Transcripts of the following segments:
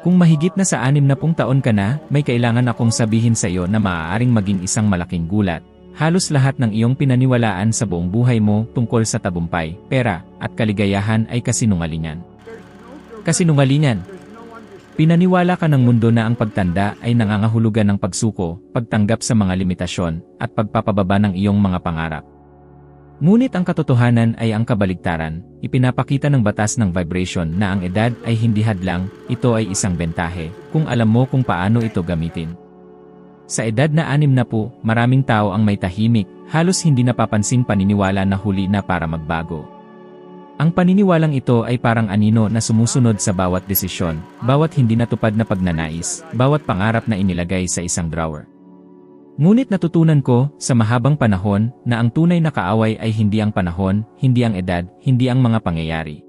Kung mahigit na sa anim na pung taon ka na, may kailangan akong sabihin sa iyo na maaaring maging isang malaking gulat. Halos lahat ng iyong pinaniwalaan sa buong buhay mo tungkol sa tagumpay, pera, at kaligayahan ay kasinungalingan. Kasinungalingan. Pinaniwala ka ng mundo na ang pagtanda ay nangangahulugan ng pagsuko, pagtanggap sa mga limitasyon, at pagpapababa ng iyong mga pangarap. Ngunit ang katotohanan ay ang kabaligtaran, ipinapakita ng batas ng vibration na ang edad ay hindi hadlang, ito ay isang bentahe, kung alam mo kung paano ito gamitin. Sa edad na anim na po, maraming tao ang may tahimik, halos hindi napapansin paniniwala na huli na para magbago. Ang paniniwalang ito ay parang anino na sumusunod sa bawat desisyon, bawat hindi natupad na pagnanais, bawat pangarap na inilagay sa isang drawer. Ngunit natutunan ko, sa mahabang panahon, na ang tunay na kaaway ay hindi ang panahon, hindi ang edad, hindi ang mga pangyayari.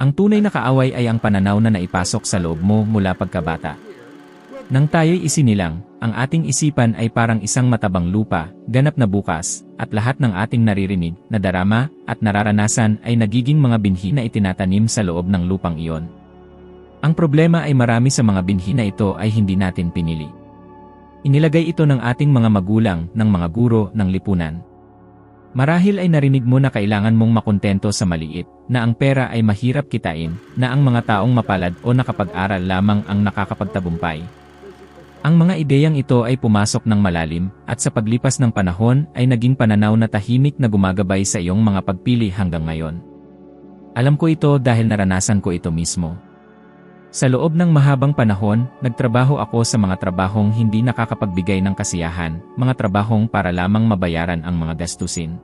Ang tunay na kaaway ay ang pananaw na naipasok sa loob mo mula pagkabata. Nang tayo'y isinilang, ang ating isipan ay parang isang matabang lupa, ganap na bukas, at lahat ng ating naririnig, na darama, at nararanasan ay nagiging mga binhi na itinatanim sa loob ng lupang iyon. Ang problema ay marami sa mga binhi na ito ay hindi natin pinili. Inilagay ito ng ating mga magulang, ng mga guro, ng lipunan. Marahil ay narinig mo na kailangan mong makontento sa maliit, na ang pera ay mahirap kitain, na ang mga taong mapalad o nakapag-aral lamang ang nakakapagtabumpay, ang mga ideyang ito ay pumasok ng malalim, at sa paglipas ng panahon ay naging pananaw na tahimik na gumagabay sa iyong mga pagpili hanggang ngayon. Alam ko ito dahil naranasan ko ito mismo. Sa loob ng mahabang panahon, nagtrabaho ako sa mga trabahong hindi nakakapagbigay ng kasiyahan, mga trabahong para lamang mabayaran ang mga gastusin.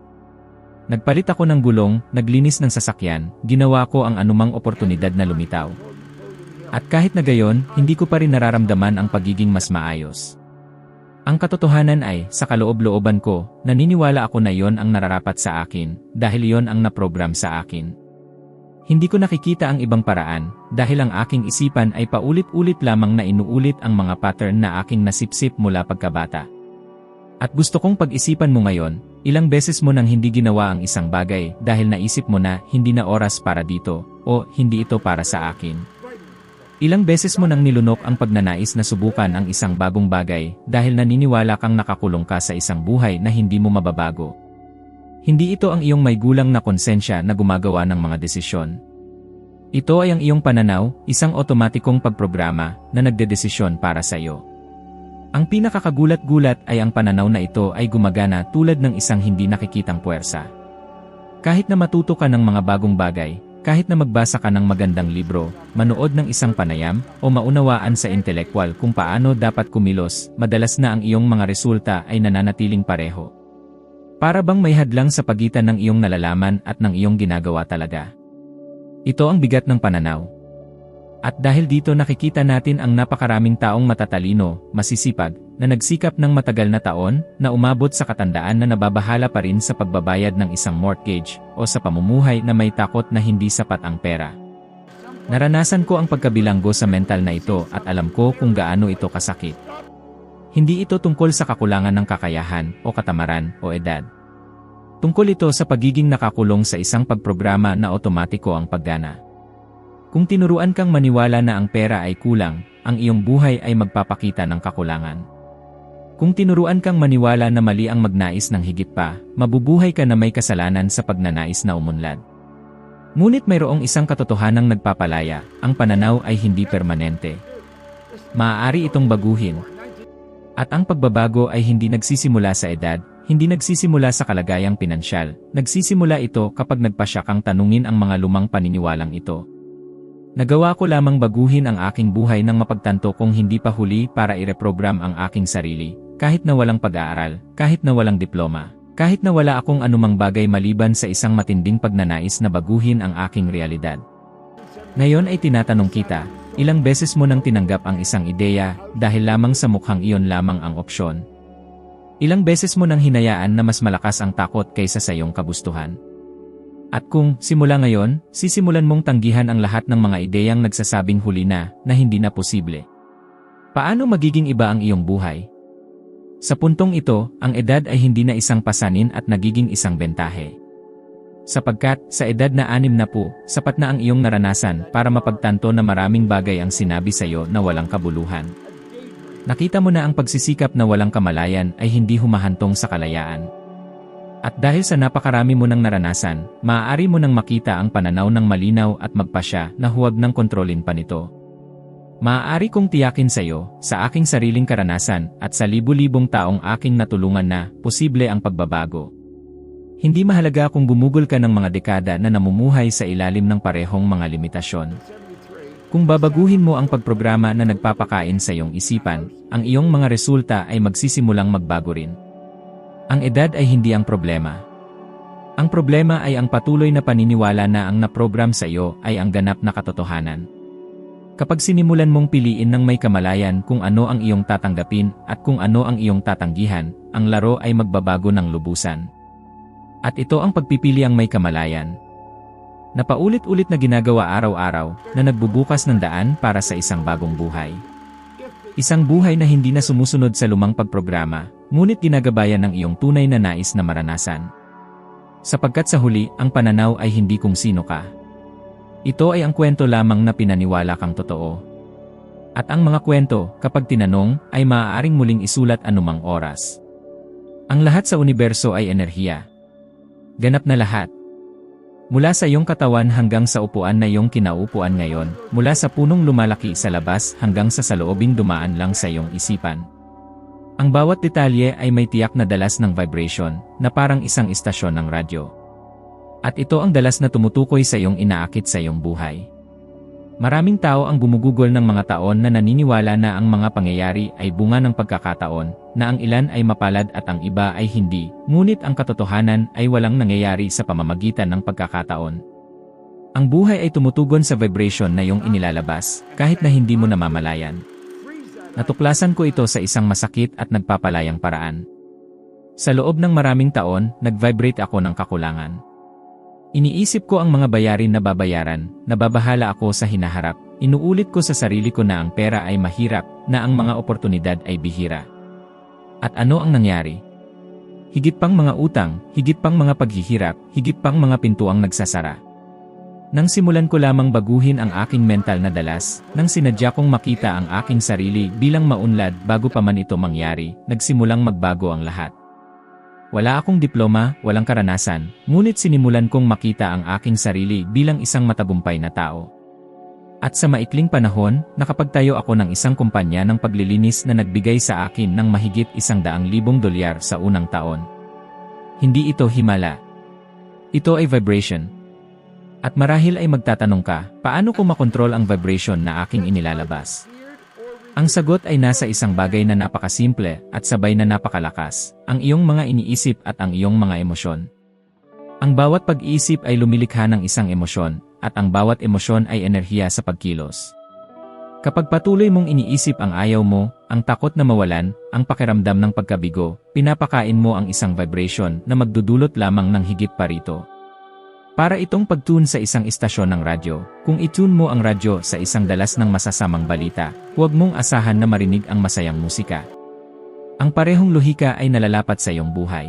Nagpalit ako ng gulong, naglinis ng sasakyan, ginawa ko ang anumang oportunidad na lumitaw. At kahit na gayon, hindi ko pa rin nararamdaman ang pagiging mas maayos. Ang katotohanan ay, sa kaloob-looban ko, naniniwala ako na iyon ang nararapat sa akin, dahil iyon ang naprogram sa akin. Hindi ko nakikita ang ibang paraan, dahil ang aking isipan ay paulit-ulit lamang na inuulit ang mga pattern na aking nasipsip mula pagkabata. At gusto kong pag-isipan mo ngayon, ilang beses mo nang hindi ginawa ang isang bagay dahil naisip mo na hindi na oras para dito, o hindi ito para sa akin. Ilang beses mo nang nilunok ang pagnanais na subukan ang isang bagong bagay dahil naniniwala kang nakakulong ka sa isang buhay na hindi mo mababago. Hindi ito ang iyong may gulang na konsensya na gumagawa ng mga desisyon. Ito ay ang iyong pananaw, isang otomatikong pagprograma na nagdedesisyon para sa iyo. Ang pinakakagulat-gulat ay ang pananaw na ito ay gumagana tulad ng isang hindi nakikitang puwersa. Kahit na matuto ka ng mga bagong bagay, kahit na magbasa ka ng magandang libro, manood ng isang panayam, o maunawaan sa intelektual kung paano dapat kumilos, madalas na ang iyong mga resulta ay nananatiling pareho. Para bang may hadlang sa pagitan ng iyong nalalaman at ng iyong ginagawa talaga. Ito ang bigat ng pananaw. At dahil dito nakikita natin ang napakaraming taong matatalino, masisipag, na nagsikap ng matagal na taon, na umabot sa katandaan na nababahala pa rin sa pagbabayad ng isang mortgage, o sa pamumuhay na may takot na hindi sapat ang pera. Naranasan ko ang pagkabilanggo sa mental na ito at alam ko kung gaano ito kasakit. Hindi ito tungkol sa kakulangan ng kakayahan, o katamaran, o edad. Tungkol ito sa pagiging nakakulong sa isang pagprograma na otomatiko ang paggana. Kung tinuruan kang maniwala na ang pera ay kulang, ang iyong buhay ay magpapakita ng kakulangan. Kung tinuruan kang maniwala na mali ang magnais ng higit pa, mabubuhay ka na may kasalanan sa pagnanais na umunlad. Ngunit mayroong isang katotohanang nagpapalaya, ang pananaw ay hindi permanente. Maaari itong baguhin. At ang pagbabago ay hindi nagsisimula sa edad, hindi nagsisimula sa kalagayang pinansyal, nagsisimula ito kapag nagpasya kang tanungin ang mga lumang paniniwalang ito. Nagawa ko lamang baguhin ang aking buhay nang mapagtanto kong hindi pa huli para ireprogram ang aking sarili, kahit na walang pag-aaral, kahit na walang diploma, kahit na wala akong anumang bagay maliban sa isang matinding pagnanais na baguhin ang aking realidad. Ngayon ay tinatanong kita, ilang beses mo nang tinanggap ang isang ideya dahil lamang sa mukhang iyon lamang ang opsyon? Ilang beses mo nang hinayaan na mas malakas ang takot kaysa sa iyong kabustuhan? At kung, simula ngayon, sisimulan mong tanggihan ang lahat ng mga ideyang nagsasabing huli na, na hindi na posible. Paano magiging iba ang iyong buhay? Sa puntong ito, ang edad ay hindi na isang pasanin at nagiging isang bentahe. Sapagkat, sa edad na anim na po, sapat na ang iyong naranasan para mapagtanto na maraming bagay ang sinabi sa iyo na walang kabuluhan. Nakita mo na ang pagsisikap na walang kamalayan ay hindi humahantong sa kalayaan. At dahil sa napakarami mo ng naranasan, maaari mo nang makita ang pananaw ng malinaw at magpasya na huwag nang kontrolin pa nito. Maaari kong tiyakin sa iyo, sa aking sariling karanasan, at sa libu-libong taong aking natulungan na, posible ang pagbabago. Hindi mahalaga kung bumugol ka ng mga dekada na namumuhay sa ilalim ng parehong mga limitasyon. Kung babaguhin mo ang pagprograma na nagpapakain sa iyong isipan, ang iyong mga resulta ay magsisimulang magbago rin. Ang edad ay hindi ang problema. Ang problema ay ang patuloy na paniniwala na ang naprogram sa iyo ay ang ganap na katotohanan. Kapag sinimulan mong piliin ng may kamalayan kung ano ang iyong tatanggapin at kung ano ang iyong tatanggihan, ang laro ay magbabago ng lubusan. At ito ang pagpipili ang may kamalayan. Napaulit-ulit na ginagawa araw-araw na nagbubukas ng daan para sa isang bagong buhay. Isang buhay na hindi na sumusunod sa lumang pagprograma, ngunit ginagabayan ng iyong tunay na nais na maranasan. Sapagkat sa huli, ang pananaw ay hindi kung sino ka. Ito ay ang kwento lamang na pinaniwala kang totoo. At ang mga kwento, kapag tinanong, ay maaaring muling isulat anumang oras. Ang lahat sa universo ay enerhiya, Ganap na lahat. Mula sa iyong katawan hanggang sa upuan na iyong kinaupuan ngayon, mula sa punong lumalaki sa labas hanggang sa saloobing dumaan lang sa iyong isipan. Ang bawat detalye ay may tiyak na dalas ng vibration, na parang isang istasyon ng radyo. At ito ang dalas na tumutukoy sa iyong inaakit sa iyong buhay. Maraming tao ang gumugugol ng mga taon na naniniwala na ang mga pangyayari ay bunga ng pagkakataon, na ang ilan ay mapalad at ang iba ay hindi, ngunit ang katotohanan ay walang nangyayari sa pamamagitan ng pagkakataon. Ang buhay ay tumutugon sa vibration na iyong inilalabas, kahit na hindi mo namamalayan. Natuklasan ko ito sa isang masakit at nagpapalayang paraan. Sa loob ng maraming taon, nag-vibrate ako ng kakulangan. Iniisip ko ang mga bayarin na babayaran, nababahala ako sa hinaharap, inuulit ko sa sarili ko na ang pera ay mahirap, na ang mga oportunidad ay bihira. At ano ang nangyari? Higit pang mga utang, higit pang mga paghihirap, higit pang mga pintuang nagsasara. Nang simulan ko lamang baguhin ang aking mental na dalas, nang sinadya kong makita ang aking sarili bilang maunlad bago pa man ito mangyari, nagsimulang magbago ang lahat. Wala akong diploma, walang karanasan, ngunit sinimulan kong makita ang aking sarili bilang isang matagumpay na tao. At sa maikling panahon, nakapagtayo ako ng isang kumpanya ng paglilinis na nagbigay sa akin ng mahigit isang daang libong dolyar sa unang taon. Hindi ito himala. Ito ay vibration. At marahil ay magtatanong ka, paano ko makontrol ang vibration na aking inilalabas? Ang sagot ay nasa isang bagay na napakasimple at sabay na napakalakas, ang iyong mga iniisip at ang iyong mga emosyon. Ang bawat pag-iisip ay lumilikha ng isang emosyon, at ang bawat emosyon ay enerhiya sa pagkilos. Kapag patuloy mong iniisip ang ayaw mo, ang takot na mawalan, ang pakiramdam ng pagkabigo, pinapakain mo ang isang vibration na magdudulot lamang ng higit pa rito. Para itong pagtune sa isang istasyon ng radyo, kung itune mo ang radyo sa isang dalas ng masasamang balita, huwag mong asahan na marinig ang masayang musika. Ang parehong lohika ay nalalapat sa iyong buhay.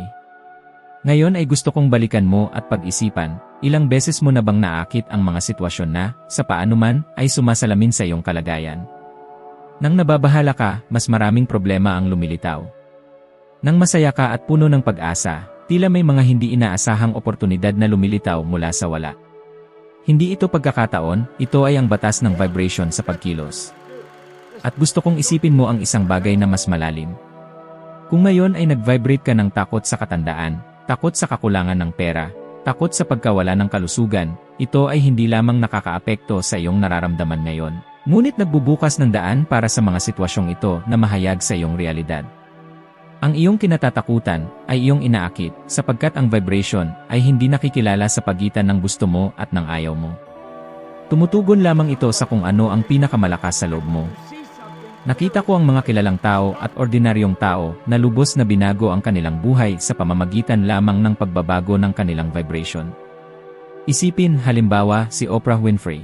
Ngayon ay gusto kong balikan mo at pag-isipan, ilang beses mo na bang naakit ang mga sitwasyon na, sa paano man, ay sumasalamin sa iyong kalagayan. Nang nababahala ka, mas maraming problema ang lumilitaw. Nang masaya ka at puno ng pag-asa, Tila may mga hindi inaasahang oportunidad na lumilitaw mula sa wala. Hindi ito pagkakataon, ito ay ang batas ng vibration sa pagkilos. At gusto kong isipin mo ang isang bagay na mas malalim. Kung ngayon ay nag-vibrate ka ng takot sa katandaan, takot sa kakulangan ng pera, takot sa pagkawala ng kalusugan, ito ay hindi lamang nakakaapekto sa iyong nararamdaman ngayon. Ngunit nagbubukas ng daan para sa mga sitwasyong ito na mahayag sa iyong realidad. Ang iyong kinatatakutan ay iyong inaakit sapagkat ang vibration ay hindi nakikilala sa pagitan ng gusto mo at ng ayaw mo. Tumutugon lamang ito sa kung ano ang pinakamalakas sa loob mo. Nakita ko ang mga kilalang tao at ordinaryong tao na lubos na binago ang kanilang buhay sa pamamagitan lamang ng pagbabago ng kanilang vibration. Isipin halimbawa si Oprah Winfrey.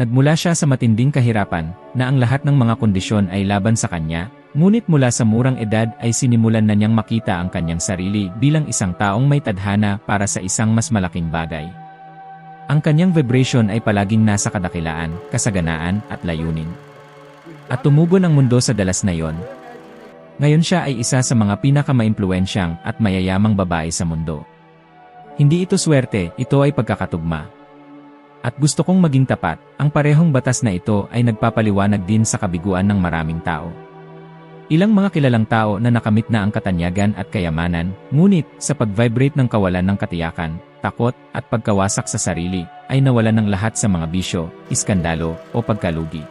Nagmula siya sa matinding kahirapan na ang lahat ng mga kondisyon ay laban sa kanya Ngunit mula sa murang edad ay sinimulan na niyang makita ang kanyang sarili bilang isang taong may tadhana para sa isang mas malaking bagay. Ang kanyang vibration ay palaging nasa kadakilaan, kasaganaan, at layunin. At tumugon ang mundo sa dalas na yon. Ngayon siya ay isa sa mga pinakamaimpluensyang at mayayamang babae sa mundo. Hindi ito swerte, ito ay pagkakatugma. At gusto kong maging tapat, ang parehong batas na ito ay nagpapaliwanag din sa kabiguan ng maraming tao. Ilang mga kilalang tao na nakamit na ang katanyagan at kayamanan, ngunit sa pag-vibrate ng kawalan ng katiyakan, takot, at pagkawasak sa sarili, ay nawalan ng lahat sa mga bisyo, iskandalo, o pagkalugi.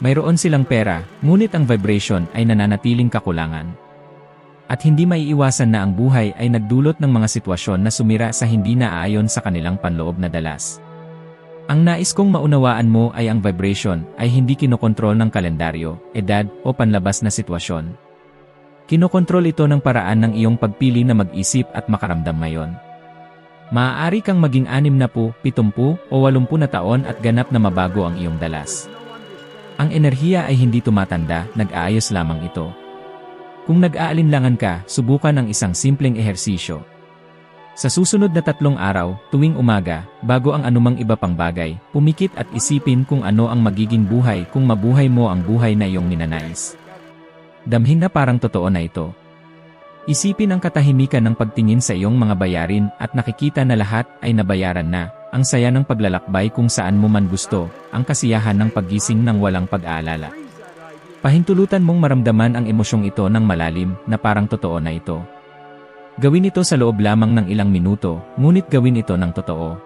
Mayroon silang pera, ngunit ang vibration ay nananatiling kakulangan. At hindi maiiwasan na ang buhay ay nagdulot ng mga sitwasyon na sumira sa hindi naaayon sa kanilang panloob na dalas. Ang nais kong maunawaan mo ay ang vibration ay hindi kinokontrol ng kalendaryo, edad, o panlabas na sitwasyon. Kinokontrol ito ng paraan ng iyong pagpili na mag-isip at makaramdam ngayon. Maaari kang maging anim na po, pitumpu, o walumpu na taon at ganap na mabago ang iyong dalas. Ang enerhiya ay hindi tumatanda, nag-aayos lamang ito. Kung nag-aalinlangan ka, subukan ang isang simpleng ehersisyo. Sa susunod na tatlong araw, tuwing umaga, bago ang anumang iba pang bagay, pumikit at isipin kung ano ang magiging buhay kung mabuhay mo ang buhay na iyong ninanais. Damhin na parang totoo na ito. Isipin ang katahimikan ng pagtingin sa iyong mga bayarin at nakikita na lahat ay nabayaran na, ang saya ng paglalakbay kung saan mo man gusto, ang kasiyahan ng paggising ng walang pag-aalala. Pahintulutan mong maramdaman ang emosyong ito ng malalim na parang totoo na ito. Gawin ito sa loob lamang ng ilang minuto, ngunit gawin ito ng totoo.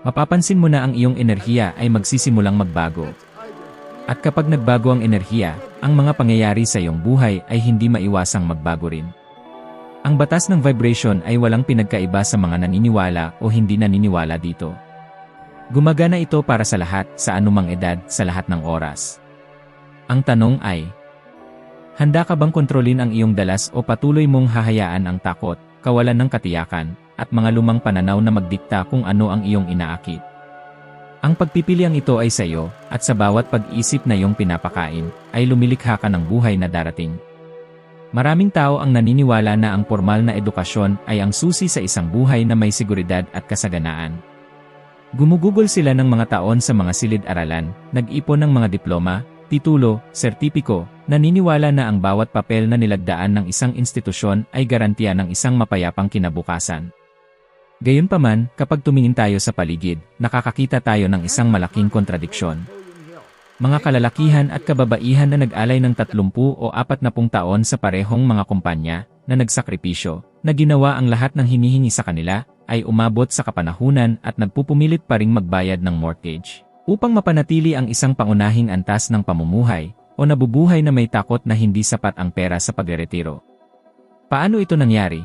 Mapapansin mo na ang iyong enerhiya ay magsisimulang magbago. At kapag nagbago ang enerhiya, ang mga pangyayari sa iyong buhay ay hindi maiwasang magbago rin. Ang batas ng vibration ay walang pinagkaiba sa mga naniniwala o hindi naniniwala dito. Gumagana ito para sa lahat, sa anumang edad, sa lahat ng oras. Ang tanong ay, Handa ka bang kontrolin ang iyong dalas o patuloy mong hahayaan ang takot, kawalan ng katiyakan, at mga lumang pananaw na magdikta kung ano ang iyong inaakit? Ang pagpipiliang ito ay sa iyo, at sa bawat pag-isip na iyong pinapakain, ay lumilikha ka ng buhay na darating. Maraming tao ang naniniwala na ang formal na edukasyon ay ang susi sa isang buhay na may seguridad at kasaganaan. Gumugugol sila ng mga taon sa mga silid-aralan, nag-ipon ng mga diploma, titulo, sertipiko, naniniwala na ang bawat papel na nilagdaan ng isang institusyon ay garantiya ng isang mapayapang kinabukasan. Gayunpaman, kapag tumingin tayo sa paligid, nakakakita tayo ng isang malaking kontradiksyon. Mga kalalakihan at kababaihan na nag-alay ng 30 o 40 taon sa parehong mga kumpanya na nagsakripisyo, na ginawa ang lahat ng hinihingi sa kanila, ay umabot sa kapanahunan at nagpupumilit pa ring magbayad ng mortgage. Upang mapanatili ang isang pangunahing antas ng pamumuhay, o nabubuhay na may takot na hindi sapat ang pera sa pagretiro. Paano ito nangyari?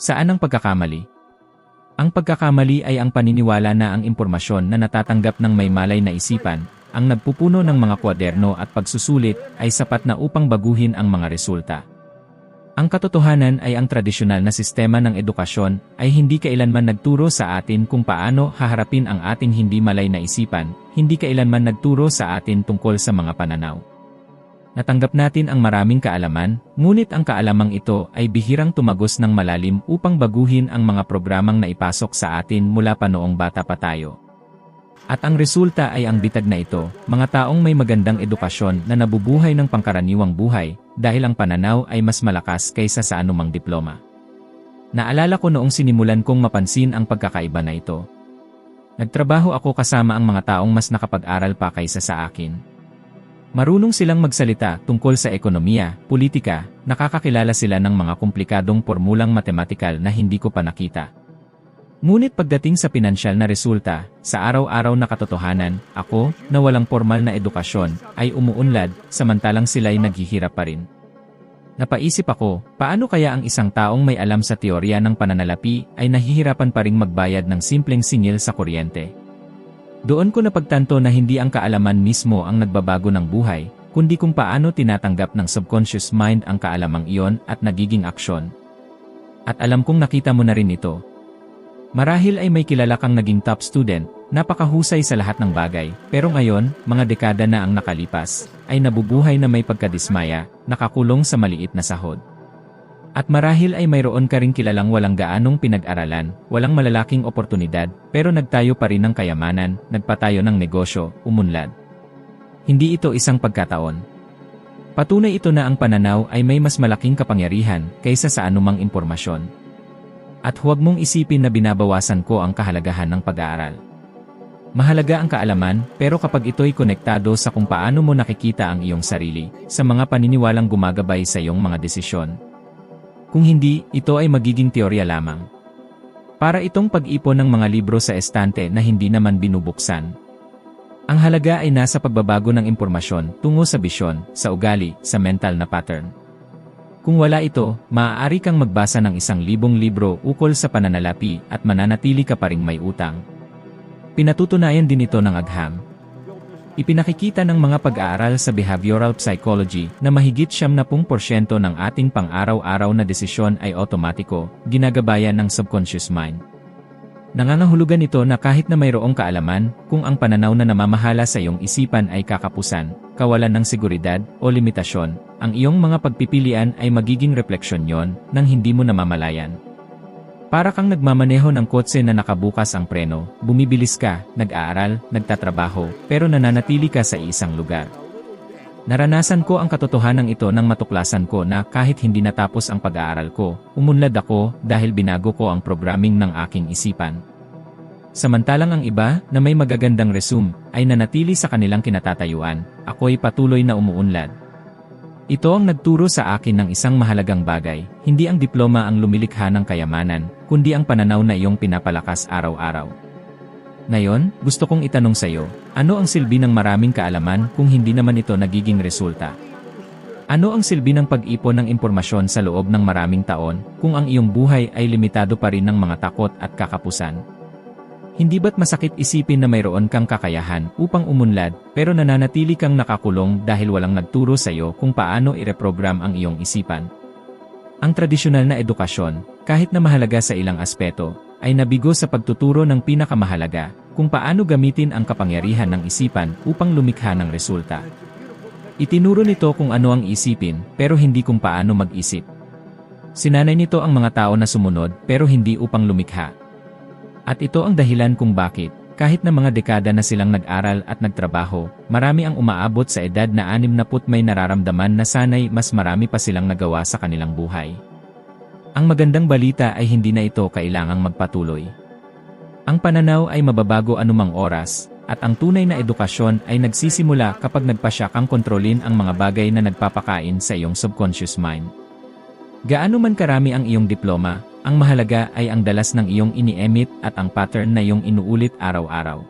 Saan ang pagkakamali? Ang pagkakamali ay ang paniniwala na ang impormasyon na natatanggap ng may malay na isipan, ang nagpupuno ng mga kwaderno at pagsusulit ay sapat na upang baguhin ang mga resulta. Ang katotohanan ay ang tradisyonal na sistema ng edukasyon ay hindi kailanman nagturo sa atin kung paano haharapin ang ating hindi malay na isipan, hindi kailanman nagturo sa atin tungkol sa mga pananaw. Natanggap natin ang maraming kaalaman, ngunit ang kaalamang ito ay bihirang tumagos ng malalim upang baguhin ang mga programang naipasok sa atin mula pa noong bata pa tayo. At ang resulta ay ang bitag na ito, mga taong may magandang edukasyon na nabubuhay ng pangkaraniwang buhay, dahil ang pananaw ay mas malakas kaysa sa anumang diploma. Naalala ko noong sinimulan kong mapansin ang pagkakaiba na ito. Nagtrabaho ako kasama ang mga taong mas nakapag-aral pa kaysa sa akin. Marunong silang magsalita tungkol sa ekonomiya, politika, nakakakilala sila ng mga komplikadong pormulang matematikal na hindi ko pa nakita. Ngunit pagdating sa pinansyal na resulta, sa araw-araw na katotohanan, ako, na walang formal na edukasyon, ay umuunlad, samantalang sila'y naghihirap pa rin. Napaisip ako, paano kaya ang isang taong may alam sa teorya ng pananalapi ay nahihirapan pa ring magbayad ng simpleng singil sa kuryente? Doon ko napagtanto na hindi ang kaalaman mismo ang nagbabago ng buhay, kundi kung paano tinatanggap ng subconscious mind ang kaalamang iyon at nagiging aksyon. At alam kong nakita mo na rin ito, Marahil ay may kilala kang naging top student Napakahusay sa lahat ng bagay, pero ngayon, mga dekada na ang nakalipas, ay nabubuhay na may pagkadismaya, nakakulong sa maliit na sahod. At marahil ay mayroon ka ring kilalang walang gaanong pinag-aralan, walang malalaking oportunidad, pero nagtayo pa rin ng kayamanan, nagpatayo ng negosyo, umunlad. Hindi ito isang pagkataon. Patunay ito na ang pananaw ay may mas malaking kapangyarihan kaysa sa anumang impormasyon. At huwag mong isipin na binabawasan ko ang kahalagahan ng pag-aaral. Mahalaga ang kaalaman, pero kapag ito'y konektado sa kung paano mo nakikita ang iyong sarili, sa mga paniniwalang gumagabay sa iyong mga desisyon, kung hindi, ito ay magiging teorya lamang. Para itong pag-ipon ng mga libro sa estante na hindi naman binubuksan. Ang halaga ay nasa pagbabago ng impormasyon tungo sa bisyon, sa ugali, sa mental na pattern. Kung wala ito, maaari kang magbasa ng isang libong libro ukol sa pananalapi at mananatili ka pa ring may utang. Pinatutunayan din ito ng agham, Ipinakikita ng mga pag-aaral sa behavioral psychology na mahigit 70% ng ating pang-araw-araw na desisyon ay otomatiko, ginagabayan ng subconscious mind. Nangangahulugan ito na kahit na mayroong kaalaman, kung ang pananaw na namamahala sa iyong isipan ay kakapusan, kawalan ng seguridad, o limitasyon, ang iyong mga pagpipilian ay magiging refleksyon yon nang hindi mo namamalayan. Para kang nagmamaneho ng kotse na nakabukas ang preno, bumibilis ka, nag-aaral, nagtatrabaho, pero nananatili ka sa isang lugar. Naranasan ko ang katotohanan ito nang matuklasan ko na kahit hindi natapos ang pag-aaral ko, umunlad ako dahil binago ko ang programming ng aking isipan. Samantalang ang iba na may magagandang resume ay nanatili sa kanilang kinatatayuan, ako'y patuloy na umuunlad. Ito ang nagturo sa akin ng isang mahalagang bagay, hindi ang diploma ang lumilikha ng kayamanan, kundi ang pananaw na iyong pinapalakas araw-araw. Ngayon, gusto kong itanong sa iyo, ano ang silbi ng maraming kaalaman kung hindi naman ito nagiging resulta? Ano ang silbi ng pag-ipon ng impormasyon sa loob ng maraming taon kung ang iyong buhay ay limitado pa rin ng mga takot at kakapusan? Hindi ba't masakit isipin na mayroon kang kakayahan upang umunlad pero nananatili kang nakakulong dahil walang nagturo sa iyo kung paano ireprogram ang iyong isipan? Ang tradisyonal na edukasyon, kahit na mahalaga sa ilang aspeto, ay nabigo sa pagtuturo ng pinakamahalaga kung paano gamitin ang kapangyarihan ng isipan upang lumikha ng resulta. Itinuro nito kung ano ang isipin pero hindi kung paano mag-isip. Sinanay nito ang mga tao na sumunod pero hindi upang lumikha at ito ang dahilan kung bakit, kahit na mga dekada na silang nag-aral at nagtrabaho, marami ang umaabot sa edad na 60 may nararamdaman na sanay mas marami pa silang nagawa sa kanilang buhay. Ang magandang balita ay hindi na ito kailangang magpatuloy. Ang pananaw ay mababago anumang oras, at ang tunay na edukasyon ay nagsisimula kapag nagpasya kang kontrolin ang mga bagay na nagpapakain sa iyong subconscious mind. Gaano man karami ang iyong diploma, ang mahalaga ay ang dalas ng iyong ini-emit at ang pattern na iyong inuulit araw-araw.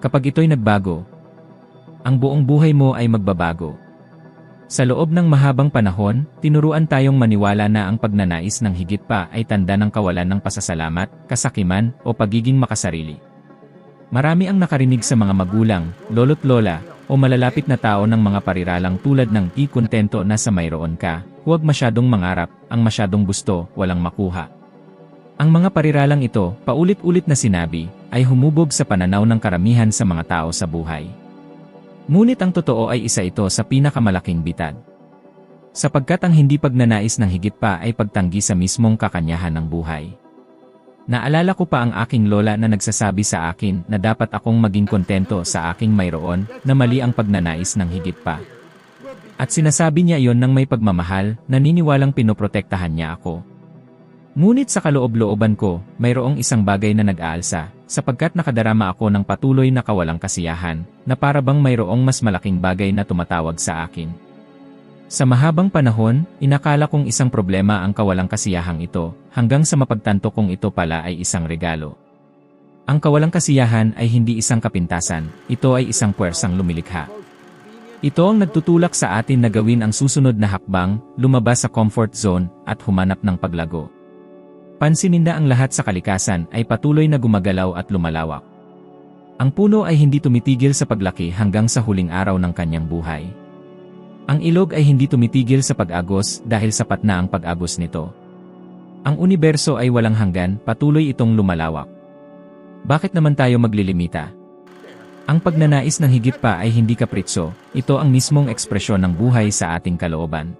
Kapag ito'y nagbago, ang buong buhay mo ay magbabago. Sa loob ng mahabang panahon, tinuruan tayong maniwala na ang pagnanais ng higit pa ay tanda ng kawalan ng pasasalamat, kasakiman, o pagiging makasarili. Marami ang nakarinig sa mga magulang, lolo't lola, o malalapit na tao ng mga pariralang tulad ng di kontento na sa mayroon ka, Huwag masyadong mangarap, ang masyadong gusto, walang makuha. Ang mga pariralang ito, paulit-ulit na sinabi, ay humubog sa pananaw ng karamihan sa mga tao sa buhay. Ngunit ang totoo ay isa ito sa pinakamalaking bitad. Sapagkat ang hindi pagnanais ng higit pa ay pagtanggi sa mismong kakanyahan ng buhay. Naalala ko pa ang aking lola na nagsasabi sa akin na dapat akong maging kontento sa aking mayroon na mali ang pagnanais ng higit pa. At sinasabi niya iyon ng may pagmamahal, naniniwalang pinoprotektahan niya ako. Ngunit sa kaloob-looban ko, mayroong isang bagay na nag-aalsa, sapagkat nakadarama ako ng patuloy na kawalang kasiyahan, na para bang mayroong mas malaking bagay na tumatawag sa akin. Sa mahabang panahon, inakala kong isang problema ang kawalang kasiyahang ito, hanggang sa mapagtanto kong ito pala ay isang regalo. Ang kawalang kasiyahan ay hindi isang kapintasan, ito ay isang puwersang lumilikha. Ito ang nagtutulak sa atin na gawin ang susunod na hakbang, lumabas sa comfort zone, at humanap ng paglago. Pansinin na ang lahat sa kalikasan ay patuloy na gumagalaw at lumalawak. Ang puno ay hindi tumitigil sa paglaki hanggang sa huling araw ng kanyang buhay. Ang ilog ay hindi tumitigil sa pag-agos dahil sapat na ang pag-agos nito. Ang universo ay walang hanggan, patuloy itong lumalawak. Bakit naman tayo maglilimita? Ang pagnanais ng higit pa ay hindi kapritso, ito ang mismong ekspresyon ng buhay sa ating kalooban.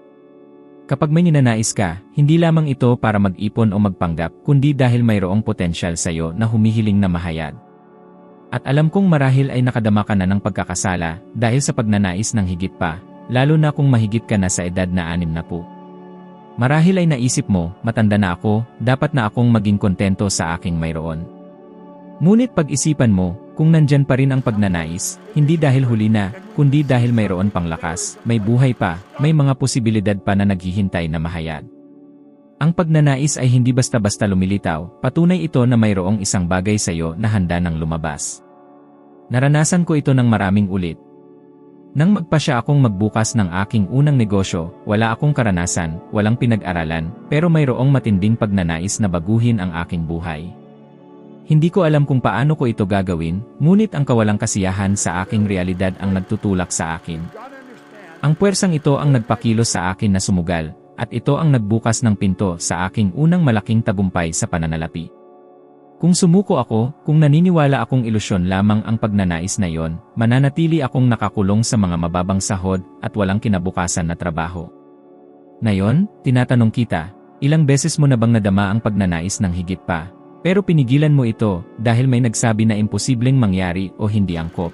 Kapag may ninanais ka, hindi lamang ito para mag-ipon o magpanggap, kundi dahil mayroong potensyal sa iyo na humihiling na mahayag. At alam kong marahil ay nakadama ka na ng pagkakasala dahil sa pagnanais ng higit pa, lalo na kung mahigit ka na sa edad na anim na po. Marahil ay naisip mo, matanda na ako, dapat na akong maging kontento sa aking mayroon. Ngunit pag-isipan mo, kung nandyan pa rin ang pagnanais, hindi dahil huli na, kundi dahil mayroon pang lakas, may buhay pa, may mga posibilidad pa na naghihintay na mahayag. Ang pagnanais ay hindi basta-basta lumilitaw, patunay ito na mayroong isang bagay sa iyo na handa nang lumabas. Naranasan ko ito ng maraming ulit. Nang magpasya akong magbukas ng aking unang negosyo, wala akong karanasan, walang pinag-aralan, pero mayroong matinding pagnanais na baguhin ang aking buhay. Hindi ko alam kung paano ko ito gagawin, ngunit ang kawalang kasiyahan sa aking realidad ang nagtutulak sa akin. Ang puwersang ito ang nagpakilos sa akin na sumugal, at ito ang nagbukas ng pinto sa aking unang malaking tagumpay sa pananalapi. Kung sumuko ako, kung naniniwala akong ilusyon lamang ang pagnanais na iyon, mananatili akong nakakulong sa mga mababang sahod at walang kinabukasan na trabaho. Ngayon, tinatanong kita, ilang beses mo na bang nadama ang pagnanais ng higit pa? Pero pinigilan mo ito dahil may nagsabi na imposibleng mangyari o hindi angkop.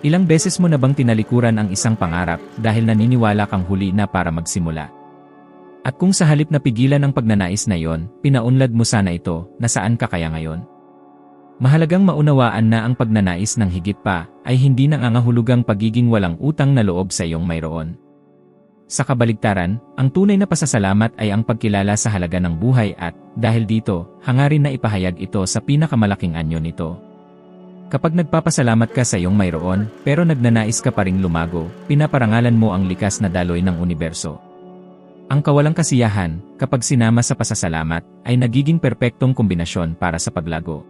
Ilang beses mo na bang tinalikuran ang isang pangarap dahil naniniwala kang huli na para magsimula? At kung sa halip na pigilan ang pagnanais na yon, pinaunlad mo sana ito, nasaan ka kaya ngayon? Mahalagang maunawaan na ang pagnanais ng higit pa ay hindi nangangahulugang pagiging walang utang na loob sa iyong mayroon. Sa kabaligtaran, ang tunay na pasasalamat ay ang pagkilala sa halaga ng buhay at, dahil dito, hangarin na ipahayag ito sa pinakamalaking anyo nito. Kapag nagpapasalamat ka sa iyong mayroon, pero nagnanais ka pa ring lumago, pinaparangalan mo ang likas na daloy ng universo. Ang kawalang kasiyahan, kapag sinama sa pasasalamat, ay nagiging perpektong kombinasyon para sa paglago.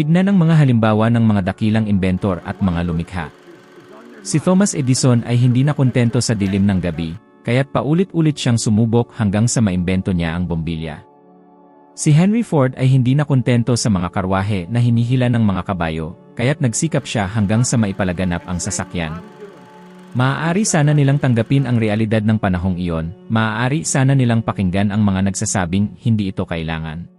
Tignan ang mga halimbawa ng mga dakilang inventor at mga lumikha. Si Thomas Edison ay hindi na kontento sa dilim ng gabi, kaya't paulit-ulit siyang sumubok hanggang sa maimbento niya ang bombilya. Si Henry Ford ay hindi na kontento sa mga karwahe na hinihila ng mga kabayo, kaya't nagsikap siya hanggang sa maipalaganap ang sasakyan. Maaari sana nilang tanggapin ang realidad ng panahong iyon, maaari sana nilang pakinggan ang mga nagsasabing hindi ito kailangan.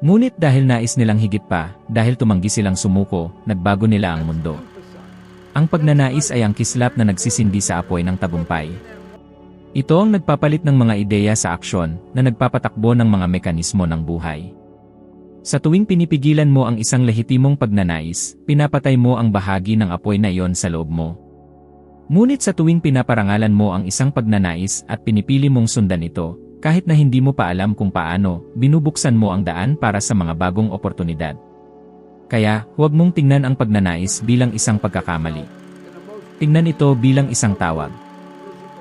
Ngunit dahil nais nilang higit pa, dahil tumanggi silang sumuko, nagbago nila ang mundo. Ang pagnanais ay ang kislap na nagsisindi sa apoy ng tabumpay. Ito ang nagpapalit ng mga ideya sa aksyon na nagpapatakbo ng mga mekanismo ng buhay. Sa tuwing pinipigilan mo ang isang lehitimong pagnanais, pinapatay mo ang bahagi ng apoy na iyon sa loob mo. Ngunit sa tuwing pinaparangalan mo ang isang pagnanais at pinipili mong sundan ito, kahit na hindi mo pa alam kung paano, binubuksan mo ang daan para sa mga bagong oportunidad. Kaya, huwag mong tingnan ang pagnanais bilang isang pagkakamali. Tingnan ito bilang isang tawag.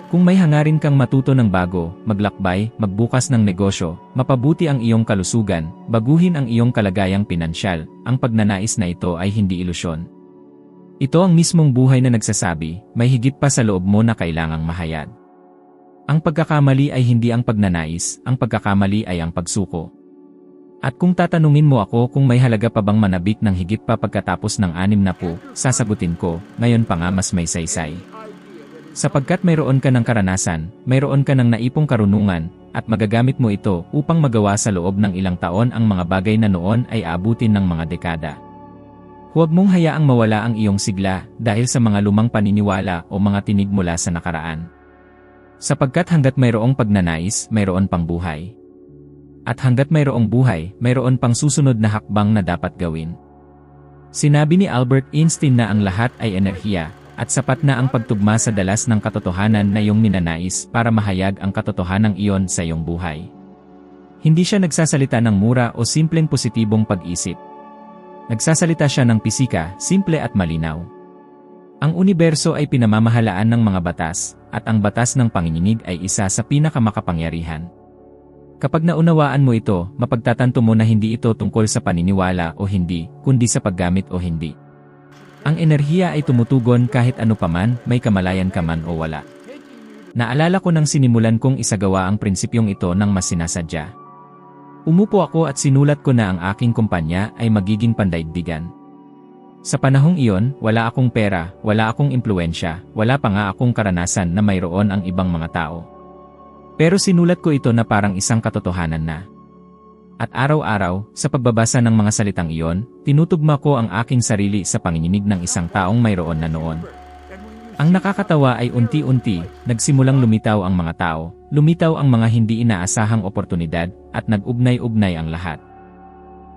Kung may hangarin kang matuto ng bago, maglakbay, magbukas ng negosyo, mapabuti ang iyong kalusugan, baguhin ang iyong kalagayang pinansyal, ang pagnanais na ito ay hindi ilusyon, ito ang mismong buhay na nagsasabi, may higit pa sa loob mo na kailangang mahayag. Ang pagkakamali ay hindi ang pagnanais, ang pagkakamali ay ang pagsuko. At kung tatanungin mo ako kung may halaga pa bang manabik ng higit pa pagkatapos ng anim na po, sasagutin ko, ngayon pa nga mas may saysay. Sapagkat mayroon ka ng karanasan, mayroon ka ng naipong karunungan, at magagamit mo ito upang magawa sa loob ng ilang taon ang mga bagay na noon ay abutin ng mga dekada. Huwag mong hayaang mawala ang iyong sigla dahil sa mga lumang paniniwala o mga tinig mula sa nakaraan. Sapagkat hanggat mayroong pagnanais, mayroon pang buhay. At hanggat mayroong buhay, mayroon pang susunod na hakbang na dapat gawin. Sinabi ni Albert Einstein na ang lahat ay enerhiya, at sapat na ang pagtugma sa dalas ng katotohanan na iyong ninanais para mahayag ang katotohanan iyon sa iyong buhay. Hindi siya nagsasalita ng mura o simpleng positibong pag-isip, Nagsasalita siya ng pisika, simple at malinaw. Ang universo ay pinamamahalaan ng mga batas, at ang batas ng panginginig ay isa sa pinakamakapangyarihan. Kapag naunawaan mo ito, mapagtatanto mo na hindi ito tungkol sa paniniwala o hindi, kundi sa paggamit o hindi. Ang enerhiya ay tumutugon kahit ano paman, may kamalayan ka man o wala. Naalala ko nang sinimulan kong isagawa ang prinsipyong ito ng mas sinasadya. Umupo ako at sinulat ko na ang aking kumpanya ay magiging pandaigdigan. Sa panahong iyon, wala akong pera, wala akong impluensya, wala pa nga akong karanasan na mayroon ang ibang mga tao. Pero sinulat ko ito na parang isang katotohanan na. At araw-araw, sa pagbabasa ng mga salitang iyon, tinutugma ko ang aking sarili sa panginginig ng isang taong mayroon na noon. Ang nakakatawa ay unti-unti, nagsimulang lumitaw ang mga tao, lumitaw ang mga hindi inaasahang oportunidad, at nag-ugnay-ugnay ang lahat.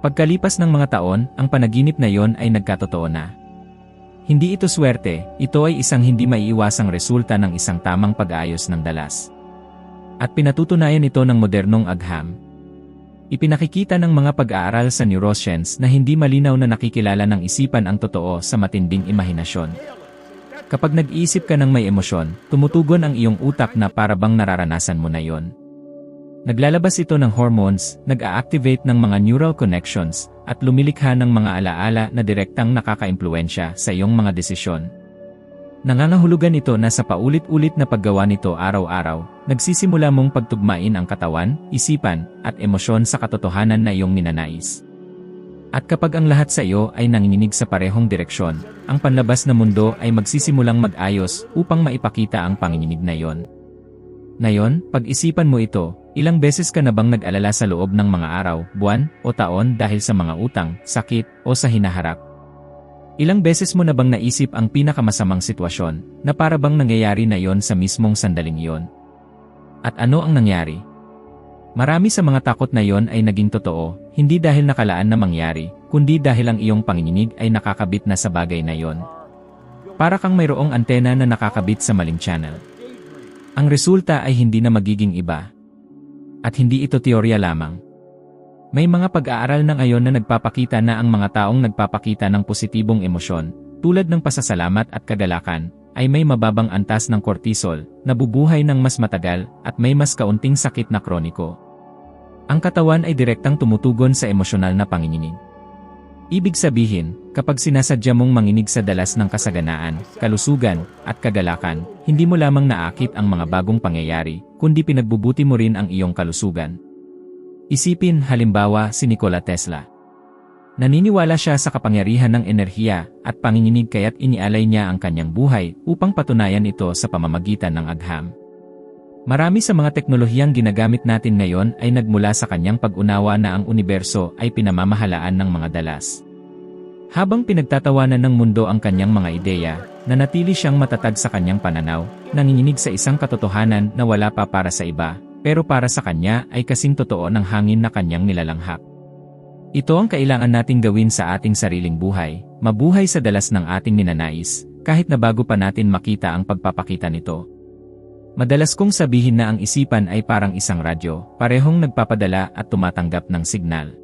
Pagkalipas ng mga taon, ang panaginip na yon ay nagkatotoo na. Hindi ito swerte, ito ay isang hindi maiiwasang resulta ng isang tamang pag-aayos ng dalas. At pinatutunayan ito ng modernong agham. Ipinakikita ng mga pag-aaral sa neuroscience na hindi malinaw na nakikilala ng isipan ang totoo sa matinding imahinasyon. Kapag nag-iisip ka ng may emosyon, tumutugon ang iyong utak na para bang nararanasan mo na yon. Naglalabas ito ng hormones, nag-a-activate ng mga neural connections, at lumilikha ng mga alaala na direktang nakakaimpluensya sa iyong mga desisyon. Nangangahulugan ito na sa paulit-ulit na paggawa nito araw-araw, nagsisimula mong pagtugmain ang katawan, isipan, at emosyon sa katotohanan na iyong ninanais. At kapag ang lahat sa iyo ay nanginginig sa parehong direksyon, ang panlabas na mundo ay magsisimulang mag-ayos upang maipakita ang panginginig na iyon. Ngayon, pag-isipan mo ito, ilang beses ka na bang nag-alala sa loob ng mga araw, buwan, o taon dahil sa mga utang, sakit, o sa hinaharap? Ilang beses mo na bang naisip ang pinakamasamang sitwasyon na para bang nangyayari na yon sa mismong sandaling yon? At ano ang nangyari? Marami sa mga takot na yon ay naging totoo, hindi dahil nakalaan na mangyari, kundi dahil ang iyong panginginig ay nakakabit na sa bagay na yon. Para kang mayroong antena na nakakabit sa maling channel. Ang resulta ay hindi na magiging iba. At hindi ito teorya lamang. May mga pag-aaral na ngayon na nagpapakita na ang mga taong nagpapakita ng positibong emosyon, tulad ng pasasalamat at kagalakan, ay may mababang antas ng cortisol, nabubuhay ng mas matagal, at may mas kaunting sakit na kroniko. Ang katawan ay direktang tumutugon sa emosyonal na panginginig. Ibig sabihin, kapag sinasadya mong manginig sa dalas ng kasaganaan, kalusugan, at kagalakan, hindi mo lamang naakit ang mga bagong pangyayari, kundi pinagbubuti mo rin ang iyong kalusugan. Isipin halimbawa si Nikola Tesla. Naniniwala siya sa kapangyarihan ng enerhiya at panginginig kaya't inialay niya ang kanyang buhay upang patunayan ito sa pamamagitan ng agham. Marami sa mga teknolohiyang ginagamit natin ngayon ay nagmula sa kanyang pag-unawa na ang universo ay pinamamahalaan ng mga dalas. Habang pinagtatawanan ng mundo ang kanyang mga ideya, nanatili siyang matatag sa kanyang pananaw, nanginginig sa isang katotohanan na wala pa para sa iba, pero para sa kanya ay kasing totoo ng hangin na kanyang nilalanghap. Ito ang kailangan nating gawin sa ating sariling buhay, mabuhay sa dalas ng ating ninanais, kahit na bago pa natin makita ang pagpapakita nito. Madalas kong sabihin na ang isipan ay parang isang radyo, parehong nagpapadala at tumatanggap ng signal.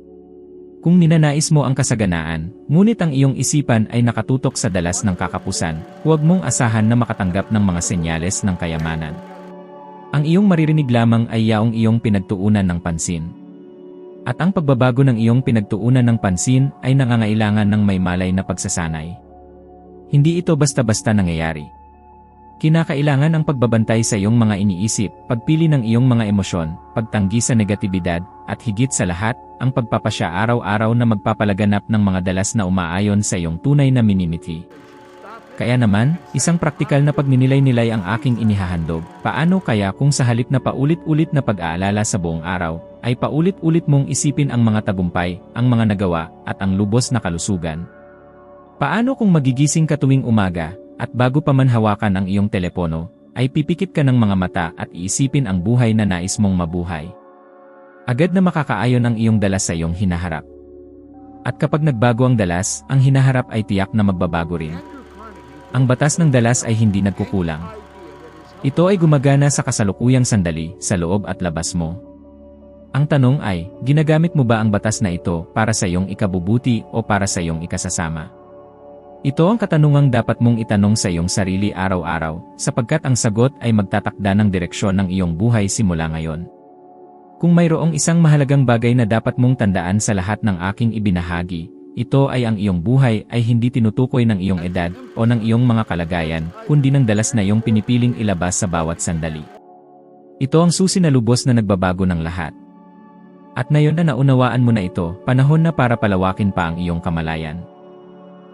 Kung ninanais mo ang kasaganaan, ngunit ang iyong isipan ay nakatutok sa dalas ng kakapusan, huwag mong asahan na makatanggap ng mga senyales ng kayamanan. Ang iyong maririnig lamang ay yaong iyong pinagtuunan ng pansin. At ang pagbabago ng iyong pinagtuunan ng pansin ay nangangailangan ng may malay na pagsasanay. Hindi ito basta-basta nangyayari. Kinakailangan ang pagbabantay sa iyong mga iniisip, pagpili ng iyong mga emosyon, pagtanggi sa negatibidad, at higit sa lahat, ang pagpapasya araw-araw na magpapalaganap ng mga dalas na umaayon sa iyong tunay na minimiti. Kaya naman, isang praktikal na pagninilay-nilay ang aking inihahandog. Paano kaya kung sa halip na paulit-ulit na pag-aalala sa buong araw, ay paulit-ulit mong isipin ang mga tagumpay, ang mga nagawa, at ang lubos na kalusugan? Paano kung magigising ka tuwing umaga, at bago pa man hawakan ang iyong telepono, ay pipikit ka ng mga mata at iisipin ang buhay na nais mong mabuhay? Agad na makakaayon ang iyong dalas sa iyong hinaharap. At kapag nagbago ang dalas, ang hinaharap ay tiyak na magbabago rin. Ang batas ng dalas ay hindi nagkukulang. Ito ay gumagana sa kasalukuyang sandali, sa loob at labas mo. Ang tanong ay, ginagamit mo ba ang batas na ito para sa iyong ikabubuti o para sa iyong ikasasama? Ito ang katanungang dapat mong itanong sa iyong sarili araw-araw, sapagkat ang sagot ay magtatakda ng direksyon ng iyong buhay simula ngayon. Kung mayroong isang mahalagang bagay na dapat mong tandaan sa lahat ng aking ibinahagi, ito ay ang iyong buhay ay hindi tinutukoy ng iyong edad o ng iyong mga kalagayan, kundi ng dalas na iyong pinipiling ilabas sa bawat sandali. Ito ang susi na lubos na nagbabago ng lahat. At ngayon na naunawaan mo na ito, panahon na para palawakin pa ang iyong kamalayan.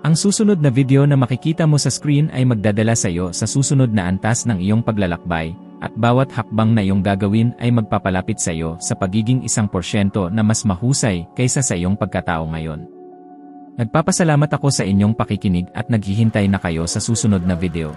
Ang susunod na video na makikita mo sa screen ay magdadala sa iyo sa susunod na antas ng iyong paglalakbay, at bawat hakbang na iyong gagawin ay magpapalapit sa iyo sa pagiging isang porsyento na mas mahusay kaysa sa iyong pagkatao ngayon. Nagpapasalamat ako sa inyong pakikinig at naghihintay na kayo sa susunod na video.